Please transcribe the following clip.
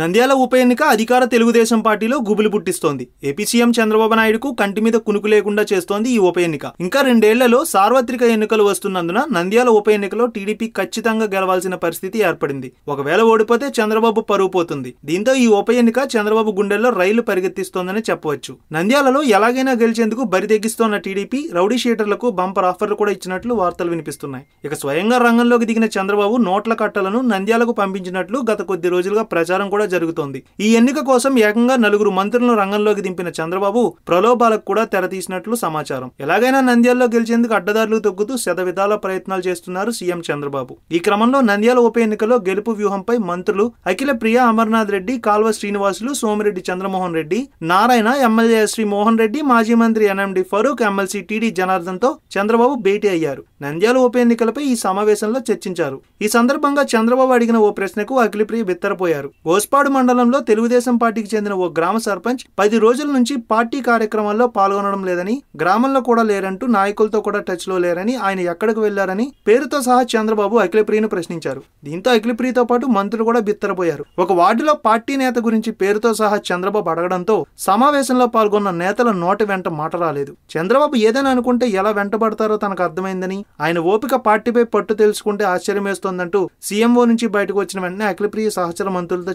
నంద్యాల ఉప ఎన్నిక అధికార తెలుగుదేశం పార్టీలో గుబులు పుట్టిస్తోంది. ఏపీ సీఎం చంద్రబాబు నాయుడుకు కంటి మీద కునుకు లేకుండా చేస్తోంది ఈ ఉప ఎన్నిక. ఇంకా రెండేళ్ళలో సార్వత్రిక ఎన్నికలు వస్తున్నందున నంద్యాల ఉప ఎన్నికలో టీడీపీ ఖచ్చితంగా గెలవాల్సిన పరిస్థితి ఏర్పడింది. ఒకవేళ ఓడిపోతే చంద్రబాబు పరువు పోతుంది. దీంతో ఈ ఉప ఎన్నిక చంద్రబాబు గుండెల్లో రైలు పరిగెత్తిస్తోందని చెప్పవచ్చు. నంద్యాలలో ఎలాగైనా గెలిచేందుకు బరితెగ్గిస్తోన్న టీడీపీ రౌడీ షీటర్లకు బంపర్ ఆఫర్లు కూడా ఇచ్చినట్లు వార్తలు వినిపిస్తున్నాయి. ఇక స్వయంగా రంగంలోకి దిగిన చంద్రబాబు నోట్ల కట్టలను నంద్యాలకు పంపించినట్లు గత కొద్ది రోజులుగా ప్రచారం కూడా జరుగుతోంది. ఈ ఎన్నిక కోసం ఏకంగా నలుగురు మంత్రులను రంగంలోకి దింపిన చంద్రబాబు ప్రలోభాలకు కూడా తెరతీసినట్లు సమాచారం. ఎలాగైనా నంద్యాలలో గెలిచేందుకు అడ్డదారులు తొక్కుతూ శతవిధాల ప్రయత్నాలు చేస్తున్నారు సీఎం చంద్రబాబు. ఈ క్రమంలో నంద్యాల ఉప ఎన్నికలో గెలుపు వ్యూహంపై మంత్రులు అఖిల ప్రియ అమర్నాథ్ రెడ్డి కాల్వ శ్రీనివాసులు సోమిరెడ్డి చంద్రమోహన్ రెడ్డి నారాయణ ఎమ్మెల్యే శ్రీ మోహన్ రెడ్డి మాజీ మంత్రి ఎన్ఎండి ఫరూక్ ఎమ్మెల్సీ టీడీ జనార్దన్తో చంద్రబాబు భేటీ అయ్యారు. నంద్యాల ఉప ఎన్నికలపై ఈ సమావేశంలో చర్చించారు. ఈ సందర్భంగా చంద్రబాబు అడిగిన ఓ ప్రశ్నకు అఖిలప్రియ బిత్తరపోయారు. గోస్పాడు మండలంలో తెలుగుదేశం పార్టీకి చెందిన ఓ గ్రామ సర్పంచ్ పది రోజుల నుంచి పార్టీ కార్యక్రమాల్లో పాల్గొనడం లేదని గ్రామంలో కూడా లేరంటూ నాయకులతో కూడా టచ్లో లేరని ఆయన ఎక్కడికి వెళ్ళారని పేరుతో సహా చంద్రబాబు అఖిలప్రియను ప్రశ్నించారు. దీంతో అఖిలప్రియతో పాటు మంత్రులు కూడా బిత్తరపోయారు. ఒక వార్డులో పార్టీ నేత గురించి పేరుతో సహా చంద్రబాబు అడగడంతో సమావేశంలో పాల్గొన్న నేతల నోటి వెంట మాట రాలేదు. చంద్రబాబు ఏదైనా అనుకుంటే ఎలా వెంటబడతారో తనకు అర్థమైందని ఆయన ఓపిక పార్టీపై పట్టు తెలుసుకుంటే ఆశ్చర్యమేస్తోందంటూ సీఎంఓ నుంచి బయటకు వచ్చిన వెంటనే అఖిలప్రియ సహచర మంత్రులతో